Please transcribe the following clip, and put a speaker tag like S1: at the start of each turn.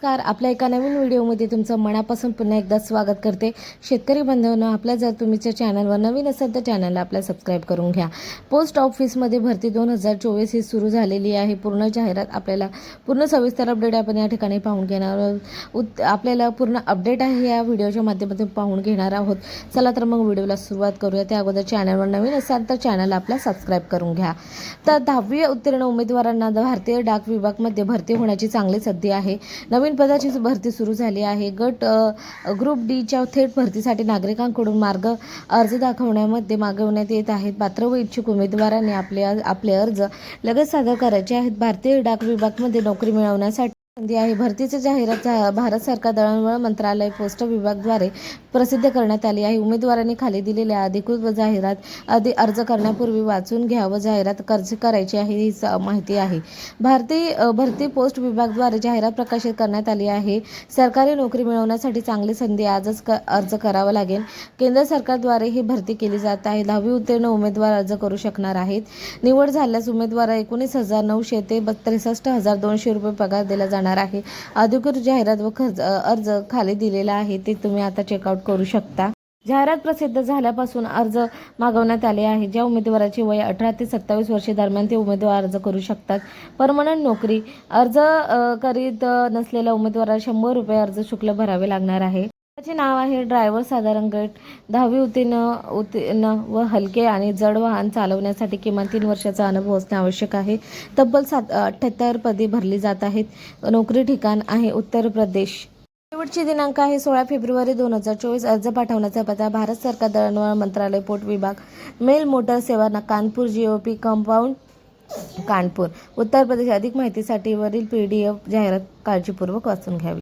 S1: नमस्कार. आपल्या एका नवीन व्हिडिओमध्ये तुमचं मनापासून पुन्हा एकदा स्वागत करते. शेतकरी बांधवांनो आपल्या जर तुम्हीच्या चॅनलवर नवीन असेल तर चॅनलला आपल्या सबस्क्राईब करून घ्या. पोस्ट ऑफिसमध्ये भरती दोन हजार चोवीस ही सुरू झालेली आहे. पूर्ण जाहिरात आपल्याला पूर्ण सविस्तर अपडेट आपण या ठिकाणी पाहून घेणार आहोत. उत आपल्याला पूर्ण अपडेट आहे या व्हिडिओच्या माध्यमातून पाहून घेणार आहोत. चला तर मग व्हिडिओला सुरुवात करूया. त्या अगोदर चॅनलवर नवीन असाल तर चॅनलला आपल्या सबस्क्राईब करून घ्या. तर दहावी उत्तीर्ण उमेदवारांना भारतीय डाक विभागमध्ये भरती होण्याची चांगली संधी आहे. नवीन पदाची भरती सुरू झाली आहे. गट ग्रुप डीच्या थेट भरतीसाठी नागरिकांकडून मार्ग अर्ज दाखवण्यामध्ये मागवण्यात येत आहेत. पात्र व इच्छुक उमेदवारांनी आपले आपले अर्ज लगेच सादर करायचे आहेत. भारतीय डाक विभागमध्ये नोकरी मिळवण्यासाठी संधी आहे. भरतीची जाहिरात भारत सरकार दळणवळण मंत्रालय पोस्ट विभागद्वारे प्रसिद्ध करण्यात आली आहे. उमेदवारांनी खाली दिलेल्या अधिकृत जाहिरात अधि अर्ज करण्यापूर्वी वाचून घ्या व जाहिरात कर्ज करायची आहे ही स- माहिती आहे. भारतीय भरती पोस्ट विभागद्वारे जाहिरात प्रकाशित करण्यात आली आहे. सरकारी नोकरी मिळवण्यासाठी चांगली संधी आजच क अर्ज करावा लागेल. केंद्र सरकारद्वारे ही भरती केली जात आहे. दहावी उत्तीर्ण उमेदवार अर्ज करू शकणार आहेत. निवड झाल्यास उमेदवार एकोणीस हजार नऊशे ते त्रेसष्ट हजार दोनशे रुपये पगार दिला जाणार आहे. अधिकृत जाहिरात व खर्च अर्ज खाली दिलेला आहे ते तुम्ही आता चेकआउट करू शकता. जाहिरात प्रसिद्ध झाल्यापासून अर्ज मागवण्यात आले आहे. ज्या उमेदवाराचे वय अठरा ते सत्तावीस वर्षे दरम्यान ते उमेदवार अर्ज करू शकतात. परमनंट नोकरी अर्ज करीत नसलेल्या उमेदवाराला शंभर रुपये अर्ज शुल्क भरावे लागणार आहे. त्याचे नाव आहे ड्रायव्हर साधारण गट. दहावी उत्तीर्ण उत्तीर्ण व हलके आणि जड वाहन चालवण्यासाठी किमान तीन वर्षाचा अनुभव असणे आवश्यक आहे. तब्बल सात अठ्ठ्याहत्तर पदे भरली जात आहेत. नोकरी ठिकाण आहे उत्तर प्रदेश. शेवटची दिनांक आहे सोळा फेब्रुवारी दोन हजार चोवीस. अर्ज पाठवण्याचा पत्ता भारत सरकार दळणवळण मंत्रालय पोट विभाग. मेल मोटर सेवा जी कानपूर जीओपी कंपाऊंड कानपूर. उत्तर प्रदेश अधिक माहितीसाठी वरील पी डी एफ जाहिरात काळजीपूर्वक वाचून घ्यावी.